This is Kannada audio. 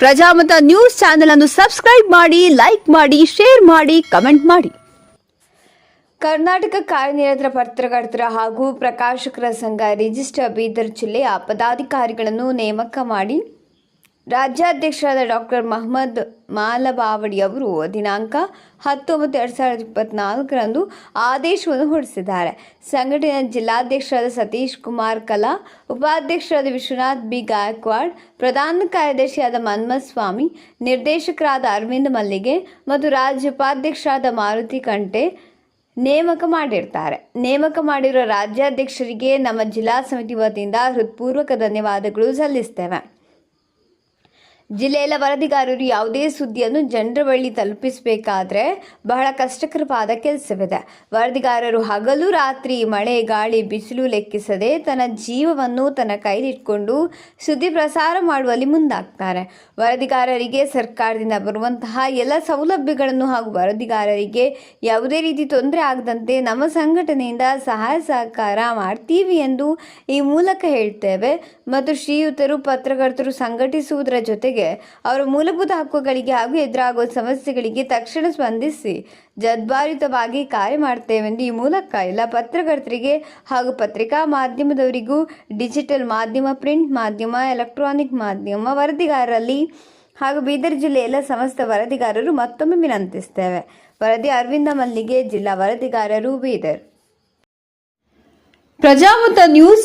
ಪ್ರಜಾಮತ ನ್ಯೂಸ್ ಚಾನೆಲ್ ಅನ್ನು ಸಬ್ಸ್ಕ್ರೈಬ್ ಮಾಡಿ, ಲೈಕ್ ಮಾಡಿ, ಶೇರ್ ಮಾಡಿ, ಕಮೆಂಟ್ ಮಾಡಿ. ಕರ್ನಾಟಕ ಕಾರ್ಯನಿರತ ಪತ್ರಕರ್ತರ ಹಾಗೂ ಪ್ರಕಾಶಕರ ಸಂಘ ರಿಜಿಸ್ಟರ್ ಬೀದರ್ ಜಿಲ್ಲೆಯ ಪದಾಧಿಕಾರಿಗಳನ್ನು ನೇಮಕ ಮಾಡಿ. ರಾಜ್ಯಾಧ್ಯಕ್ಷರಾದ ಡಾಕ್ಟರ್ ಮಹಮ್ಮದ್ ಮಾಲಬಾವಡಿ ಅವರು ದಿನಾಂಕ ಹತ್ತೊಂಬತ್ತು ಎರಡು ಸಾವಿರದ ಇಪ್ಪತ್ನಾಲ್ಕರಂದು ಆದೇಶವನ್ನು ಹೊರಡಿಸಿದ್ದಾರೆ. ಸಂಘಟನೆಯ ಜಿಲ್ಲಾಧ್ಯಕ್ಷರಾದ ಸತೀಶ್ ಕುಮಾರ್ ಕಲಾ, ಉಪಾಧ್ಯಕ್ಷರಾದ ವಿಶ್ವನಾಥ್ ಬಿ. ಗಾಯಕ್ವಾಡ್, ಪ್ರಧಾನ ಕಾರ್ಯದರ್ಶಿಯಾದ ಮನ್ಮಸ್ವಾಮಿ ನಿರ್ದೇಶಕರಾದ ಅರವಿಂದ್ ಮಲ್ಲಿಗೆ ಮತ್ತು ರಾಜ್ಯ ಉಪಾಧ್ಯಕ್ಷರಾದ ಮಾರುತಿ ಕಂಟೆ ನೇಮಕ ಮಾಡಿರ್ತಾರೆ. ನೇಮಕ ಮಾಡಿರುವ ರಾಜ್ಯಾಧ್ಯಕ್ಷರಿಗೆ ನಮ್ಮ ಜಿಲ್ಲಾ ಸಮಿತಿ ವತಿಯಿಂದ ಹೃತ್ಪೂರ್ವಕ ಧನ್ಯವಾದಗಳು ಸಲ್ಲಿಸ್ತೇವೆ. ಜಿಲ್ಲೆಯ ವರದಿಗಾರರು ಯಾವುದೇ ಸುದ್ದಿಯನ್ನು ಜನರ ಬಳಿ ತಲುಪಿಸಬೇಕಾದ್ರೆ ಬಹಳ ಕಷ್ಟಕರವಾದ ಕೆಲಸವಿದೆ. ವರದಿಗಾರರು ಹಗಲು ರಾತ್ರಿ ಮಳೆ, ಗಾಳಿ, ಬಿಸಿಲು ಲೆಕ್ಕಿಸದೆ ತನ್ನ ಜೀವವನ್ನು ತನ್ನ ಕೈಲಿಟ್ಕೊಂಡು ಸುದ್ದಿ ಪ್ರಸಾರ ಮಾಡುವಲ್ಲಿ ಮುಂದಾಗ್ತಾರೆ. ವರದಿಗಾರರಿಗೆ ಸರ್ಕಾರದಿಂದ ಬರುವಂತಹ ಎಲ್ಲ ಸೌಲಭ್ಯಗಳನ್ನು ಹಾಗೂ ವರದಿಗಾರರಿಗೆ ಯಾವುದೇ ರೀತಿ ತೊಂದರೆ ಆಗದಂತೆ ನಮ್ಮ ಸಂಘಟನೆಯಿಂದ ಸಹಾಯ ಸಹಕಾರ ಮಾಡ್ತೀವಿ ಎಂದು ಈ ಮೂಲಕ ಹೇಳ್ತೇವೆ. ಮತ್ತು ಶ್ರೀಯುತರು, ಪತ್ರಕರ್ತರು ಸಂಘಟಿಸುವುದರ ಜೊತೆಗೆ ಅವರ ಮೂಲಭೂತ ಹಕ್ಕುಗಳಿಗೆ ಹಾಗೂ ಎದುರಾಗುವ ಸಮಸ್ಯೆಗಳಿಗೆ ತಕ್ಷಣ ಸ್ಪಂದಿಸಿ ಜದ್ಭಾರಿತವಾಗಿ ಕಾರ್ಯ ಮಾಡ್ತೇವೆಂದು ಈ ಮೂಲಕ ಎಲ್ಲ ಪತ್ರಕರ್ತರಿಗೆ ಹಾಗೂ ಪತ್ರಿಕಾ ಮಾಧ್ಯಮದವರಿಗೂ ಡಿಜಿಟಲ್ ಮಾಧ್ಯಮ, ಪ್ರಿಂಟ್ ಮಾಧ್ಯಮ, ಎಲೆಕ್ಟ್ರಾನಿಕ್ ಮಾಧ್ಯಮ ವರದಿಗಾರರಲ್ಲಿ ಹಾಗೂ ಬೀದರ್ ಜಿಲ್ಲೆಯಲ್ಲ ಸಮಸ್ತ ವರದಿಗಾರರು ಮತ್ತೊಮ್ಮೆ ವಿನಂತಿಸ್ತೇವೆ. ವರದಿ ಅರವಿಂದ ಮಲ್ಲಿಗೆ, ಜಿಲ್ಲಾ ವರದಿಗಾರರು ಬೀದರ್. ಪ್ರಜಾಮತ ನ್ಯೂಸ್